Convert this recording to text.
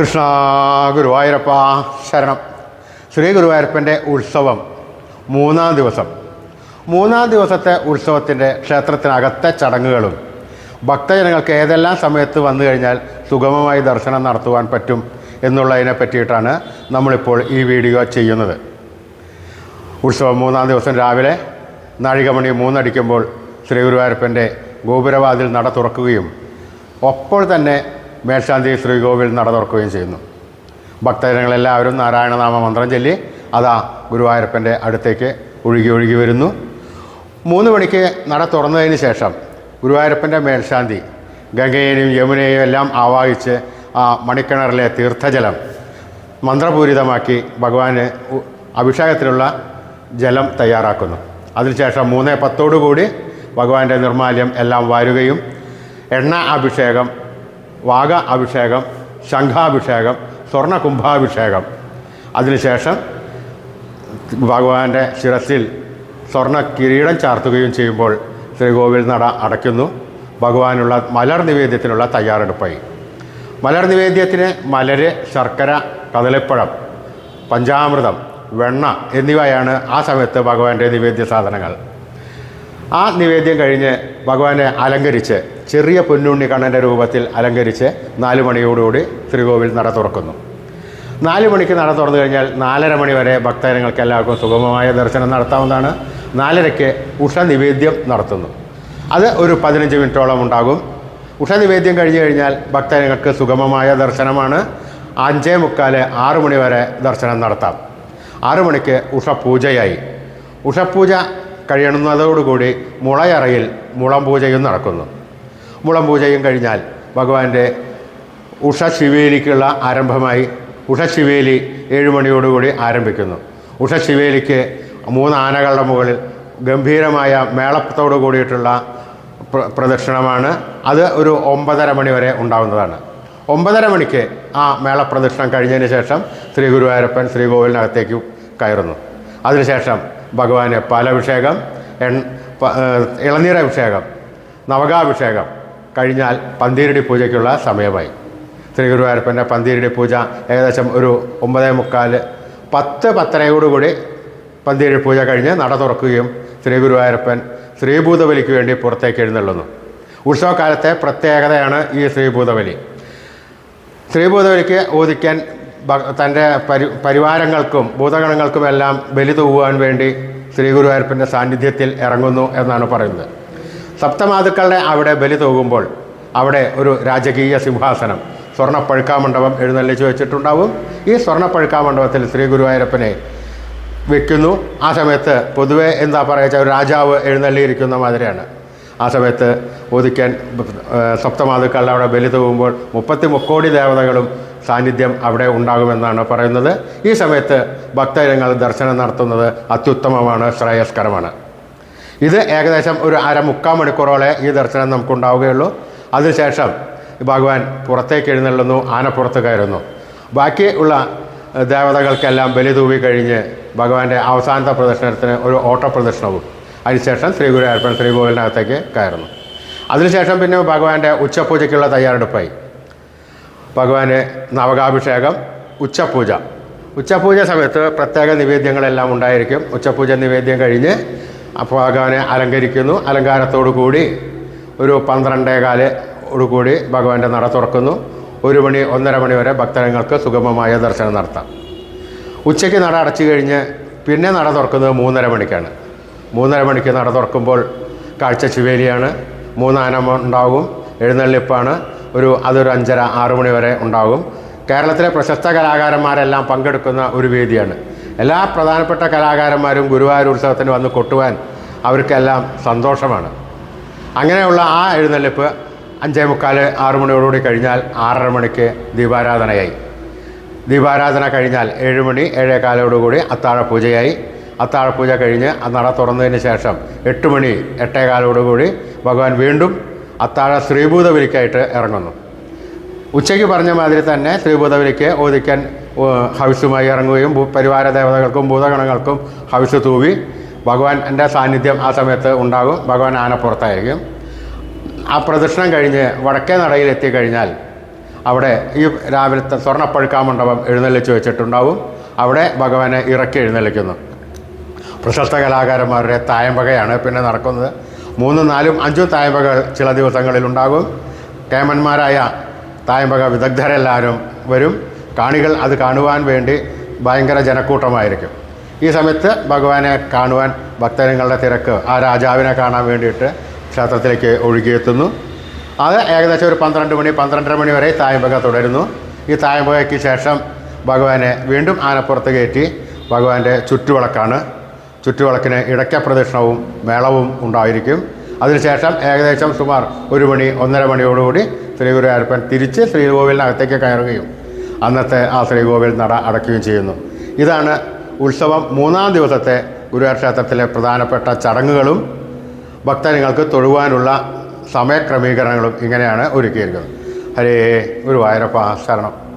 കൃഷ്ണ ഗുരുവായൂരപ്പ ശരണം. ശ്രീ ഗുരുവായൂരപ്പന്റെ ഉത്സവം മൂന്നാം ദിവസം. മൂന്നാം ദിവസത്തെ ഉത്സവത്തിന്റെ ക്ഷേത്രത്തിനകത്തെ ചടങ്ങുകളും ഭക്തജനങ്ങൾക്ക് ഏതെല്ലാം സമയത്ത് വന്നു കഴിഞ്ഞാൽ സുഗമമായി ദർശനം നടത്തുവാൻ പറ്റും എന്നുള്ളതിനെ പറ്റിയിട്ടാണ് നമ്മളിപ്പോൾ ഈ വീഡിയോ ചെയ്യുന്നത്. ഉത്സവം മൂന്നാം ദിവസം രാവിലെ നാഴികമണി മൂന്നടിക്കുമ്പോൾ ശ്രീ ഗുരുവായൂരപ്പന്റെ ഗോപുരവാതിൽ നട തുറക്കുകയും അപ്പോൾ തന്നെ മേൽശാന്തി ശ്രീകോവിൽ നട തുറക്കുകയും ചെയ്യുന്നു. ഭക്തജനങ്ങളെല്ലാവരും നാരായണനാമ മന്ത്രം ചൊല്ലി അതാ ഗുരുവായൂരപ്പന്റെ അടുത്തേക്ക് ഒഴുകി ഒഴുകി വരുന്നു. മൂന്ന് മണിക്ക് നട തുറന്നതിന് ശേഷം ഗുരുവായൂരപ്പന്റെ മേൽശാന്തി ഗംഗയെയും യമുനയെയും എല്ലാം ആവാഹിച്ച് ആ മണിക്കിണറിലെ തീർത്ഥജലം മന്ത്രപൂരിതമാക്കി ഭഗവാന് അഭിഷേകത്തിനുള്ള ജലം തയ്യാറാക്കുന്നു. അതിനുശേഷം മൂന്ന് പത്തോടുകൂടി ഭഗവാന്റെ നിർമാല്യം എല്ലാം വാരുകയും എണ്ണ അഭിഷേകം വാഗ അഭിഷേകം ശംഖാഭിഷേകം സ്വർണ കുംഭാഭിഷേകം അതിനുശേഷം ഭഗവാന്റെ ശിരസിൽ സ്വർണ കിരീടം ചാർത്തുകയും ചെയ്യുമ്പോൾ ശ്രീകോവിൽ നട അടയ്ക്കുന്നു. ഭഗവാനുള്ള മലർ നിവേദ്യത്തിനുള്ള തയ്യാറെടുപ്പായി. മലർ നിവേദ്യത്തിന് മലര് ശർക്കര കദളിപ്പഴം പഞ്ചാമൃതം വെണ്ണ എന്നിവയാണ് ആ സമയത്ത് ഭഗവാന്റെ നിവേദ്യ സാധനങ്ങൾ ആ നിവേദ്യം കഴിഞ്ഞ് ഭഗവാനെ അലങ്കരിച്ച് ചെറിയ പൊന്നുണ്ണി കണ്ണന്റെ രൂപത്തിൽ അലങ്കരിച്ച് നാല് മണിയോടുകൂടി ശ്രീകോവിൽ നട തുറക്കുന്നു. നാല് മണിക്ക് നട തുറന്നു കഴിഞ്ഞാൽ നാലര മണി വരെ ഭക്തജനങ്ങൾക്ക് എല്ലാവർക്കും സുഗമമായ ദർശനം നടത്താവുന്നതാണ്. നാലരയ്ക്ക് ഉഷ നിവേദ്യം നടത്തുന്നു. അത് ഒരു പതിനഞ്ച് മിനിറ്റോളം ഉണ്ടാകും. ഉഷ നിവേദ്യം കഴിഞ്ഞ് കഴിഞ്ഞാൽ ഭക്തജനങ്ങൾക്ക് സുഗമമായ ദർശനമാണ്. അഞ്ചേ മുക്കാൽ ആറ് മണി വരെ ദർശനം നടത്താം. ആറു മണിക്ക് ഉഷപൂജയായി. ഉഷപൂജ കഴിയണതോടുകൂടി മുളയറയിൽ മുളം പൂജയും നടക്കുന്നു. മുളം പൂജയും കഴിഞ്ഞാൽ ഭഗവാന്റെ ഉഷശിവേലിക്കുള്ള ആരംഭമായി ഉഷശിവേലി ഏഴുമണിയോടുകൂടി ആരംഭിക്കുന്നു. ഉഷശിവേലിക്ക് മൂന്ന് ആനകളുടെ മുകളിൽ ഗംഭീരമായ മേളത്തോടു കൂടിയിട്ടുള്ള പ്ര- പ്രദക്ഷിണമാണ്. അത് ഒരു ഒമ്പതര മണി വരെ ഉണ്ടാകുന്നതാണ് ഒമ്പതര മണിക്ക് ആ മേളപ്രദക്ഷിണം കഴിഞ്ഞതിന് ശേഷം ശ്രീ ഗുരുവായൂരപ്പൻ ശ്രീകോവിലിനകത്തേക്ക് കയറുന്നു. അതിനുശേഷം ഭഗവാന് പാലഭിഷേകം എൺ ഇളനീരഭിഷേകം നവകാഭിഷേകം കഴിഞ്ഞാൽ പന്തീരടി പൂജയ്ക്കുള്ള സമയമായി. ശ്രീ ഗുരുവായൂരപ്പന്റെ പന്തീരടി പൂജ ഏകദേശം ഒരു ഒമ്പതേ മുക്കാൽ പത്ത് പത്തരയോടുകൂടി പന്തീരടി പൂജ കഴിഞ്ഞ് നട തുറക്കുകയും ശ്രീ ഗുരുവായൂരപ്പൻ ശ്രീഭൂതബലിക്ക് വേണ്ടി പുറത്തേക്ക് എഴുന്നള്ളുന്നു. ഉത്സവകാലത്തെ പ്രത്യേകതയാണ് ഈ ശ്രീഭൂതബലി. ശ്രീഭൂതബലിക്ക് ഓദിക്കാൻ തന്റെ പരി പരിവാരങ്ങൾക്കും ഭൂതഗണങ്ങൾക്കുമെല്ലാം ബലി തൂവാൻ വേണ്ടി ശ്രീ ഗുരുവായൂരപ്പന്റെ സാന്നിധ്യത്തിൽ ഇറങ്ങുന്നു എന്നാണ് പറയുന്നത്. സപ്തമാതുക്കളുടെ അവിടെ ബലി തൂകുമ്പോൾ അവിടെ ഒരു രാജകീയ സിംഹാസനം സ്വർണപ്പഴുക്കാമണ്ഡപം എഴുന്നള്ളിച്ച് വെച്ചിട്ടുണ്ടാവും. ഈ സ്വർണപ്പഴുക്കാമണ്ഡപത്തിൽ ശ്രീ ഗുരുവായൂരപ്പനെ വെക്കുന്നു. ആ സമയത്ത് പൊതുവെ എന്താ പറയുക ഒരു രാജാവ് എഴുന്നള്ളിയിരിക്കുന്ന മാതിരിയാണ്. ആ സമയത്ത് ഒതുക്കാൻ സപ്തമാതുക്കളുടെ അവിടെ ബലി തൂകുമ്പോൾ മുപ്പത്തി മുക്കോടി ദേവതകളും സാന്നിധ്യം അവിടെ ഉണ്ടാകുമെന്നാണ് പറയുന്നത്. ഈ സമയത്ത് ഭക്തജനങ്ങൾ ദർശനം നടത്തുന്നത് അത്യുത്തമമാണ് ശ്രേയസ്കരമാണ്. ഇത് ഏകദേശം ഒരു അര മുക്കാൽ മണിക്കൂറോളെ ഈ ദർശനം നമുക്കുണ്ടാവുകയുള്ളൂ. അതിനുശേഷം ഭഗവാൻ പുറത്തേക്ക് എഴുന്നള്ളുന്നു ആനപ്പുറത്ത് കയറുന്നു. ബാക്കി ഉള്ള ദേവതകൾക്കെല്ലാം ബലി തൂവി കഴിഞ്ഞ് ഭഗവാന്റെ അവസാനത്തെ പ്രദർശനത്തിന് ഒരു ഓട്ടപ്രദർശനവും. അതിനുശേഷം ശ്രീ ഗുരുവായൂരപ്പൻ ശ്രീകോവിലിനകത്തേക്ക് കയറുന്നു. അതിനുശേഷം പിന്നെ ഭഗവാന്റെ ഉച്ചപൂജയ്ക്കുള്ള തയ്യാറെടുപ്പായി. ഭഗവാന് നവകാഭിഷേകം ഉച്ചപൂജ. ഉച്ചപൂജ സമയത്ത് പ്രത്യേക നിവേദ്യങ്ങളെല്ലാം ഉണ്ടായിരിക്കും. ഉച്ചപൂജ നിവേദ്യം കഴിഞ്ഞ് ഭഗവാനെ അലങ്കരിക്കുന്നു. അലങ്കാരത്തോടു കൂടി ഒരു പന്ത്രണ്ടേകാൽ കൂടി ഭഗവാന്റെ നട തുറക്കുന്നു. ഒരു മണി ഒന്നര മണി വരെ ഭക്തജനങ്ങൾക്ക് സുഗമമായ ദർശനം നടത്താം. ഉച്ചയ്ക്ക് നട അടച്ചു കഴിഞ്ഞ് പിന്നെ നട തുറക്കുന്നത് മൂന്നര മണിക്കാണ്. മൂന്നര മണിക്ക് നട തുറക്കുമ്പോൾ കാഴ്ച ശിവേലിയാണ് മൂന്നാനം ഉണ്ടാകും. എഴുന്നള്ളിപ്പാണ്. ഒരു അതൊരു അഞ്ചര ആറു മണി വരെ ഉണ്ടാകും. കേരളത്തിലെ പ്രശസ്ത കലാകാരന്മാരെല്ലാം പങ്കെടുക്കുന്ന ഒരു വേദിയാണ്. എല്ലാ പ്രധാനപ്പെട്ട കലാകാരന്മാരും ഗുരുവായൂർ ഉത്സവത്തിന് വന്ന് കൊട്ടുവാൻ അവർക്കെല്ലാം സന്തോഷമാണ്. അങ്ങനെയുള്ള ആ എഴുന്നള്ളിപ്പ് അഞ്ചേ മുക്കാൽ ആറു മണിയോടുകൂടി കഴിഞ്ഞാൽ ആറര മണിക്ക് ദീപാരാധനയായി. ദീപാരാധന കഴിഞ്ഞാൽ ഏഴ് മണി ഏഴേകാലോടുകൂടി അത്താഴ പൂജയായി. അത്താഴ പൂജ കഴിഞ്ഞ് നട തുറന്നതിന് ശേഷം എട്ട് മണി എട്ടേകാലോടുകൂടി ഭഗവാൻ വീണ്ടും അത്താഴ ശ്രീഭൂതബലിക്കായിട്ട് ഇറങ്ങുന്നു. ഉച്ചയ്ക്ക് പറഞ്ഞ മാതിരി തന്നെ ശ്രീഭൂതബലിക്ക് ഓദിക്കാൻ ഹവിസുമായി ഇറങ്ങുകയും പരിവാര ദേവതകൾക്കും ഭൂതഗണങ്ങൾക്കും ഹവിസ് തൂവി ഭഗവാന്റെ സാന്നിധ്യം ആ സമയത്ത് ഉണ്ടാകും. ഭഗവാൻ ആനപ്പുറത്തായിരിക്കും ആ പ്രദക്ഷിണം കഴിഞ്ഞ് വടക്കേ നടയിൽ എത്തിക്കഴിഞ്ഞാൽ അവിടെ ഈ രാവിലത്തെ സ്വർണപ്പഴുക്കാ മണ്ഡപം എഴുന്നള്ളിച്ച് വെച്ചിട്ടുണ്ടാവും. അവിടെ ഭഗവാനെ ഇറക്കി എഴുന്നള്ളിക്കുന്നു. പ്രശസ്ത കലാകാരന്മാരുടെ തായമ്പകയാണ് പിന്നെ നടക്കുന്നത്. മൂന്നും നാലും അഞ്ചും തായമ്പകൾ ചില ദിവസങ്ങളിൽ ഉണ്ടാകും. കേമന്മാരായ തായമ്പക വിദഗ്ധരെല്ലാവരും വരും. കാണികൾ അത് കാണുവാൻ വേണ്ടി ഭയങ്കര ജനക്കൂട്ടമായിരിക്കും. ഈ സമയത്ത് ഭഗവാനെ കാണുവാൻ ഭക്തജനങ്ങളുടെ തിരക്ക് ആ രാജാവിനെ കാണാൻ വേണ്ടിയിട്ട് ക്ഷേത്രത്തിലേക്ക് ഒഴുകിയെത്തുന്നു. അത് ഏകദേശം ഒരു പന്ത്രണ്ട് മണി പന്ത്രണ്ടര മണി വരെ തായമ്പക തുടരുന്നു. ഈ തായമ്പകയ്ക്ക് ശേഷം ഭഗവാനെ വീണ്ടും ആനപ്പുറത്ത് കയറ്റി ഭഗവാന്റെ ചുറ്റുവിളക്കാണ്. ചുറ്റുവിളക്കിന് ഇടയ്ക്ക പ്രദക്ഷിണവും മേളവും ഉണ്ടായിരിക്കും. അതിനുശേഷം ഏകദേശം സുമാർ ഒരു മണി ഒന്നര മണിയോടുകൂടി ശ്രീ ഗുരുവായൂരപ്പൻ തിരിച്ച് ശ്രീകോവിലിനകത്തേക്ക് കയറുകയും അന്നത്തെ ആ ശ്രീകോവിൽ നട അടയ്ക്കുകയും ചെയ്യുന്നു. ഇതാണ് ഉത്സവം മൂന്നാം ദിവസത്തെ ഗുരുവായൂർ ക്ഷേത്രത്തിലെ പ്രധാനപ്പെട്ട ചടങ്ങുകളും ഭക്തജനങ്ങൾക്ക് തൊഴുവാനുള്ള സമയക്രമീകരണങ്ങളും ഇങ്ങനെയാണ് ഒരുക്കിയിരിക്കുന്നത്. ഹരേ ഗുരുവായൂരപ്പ ശരണം.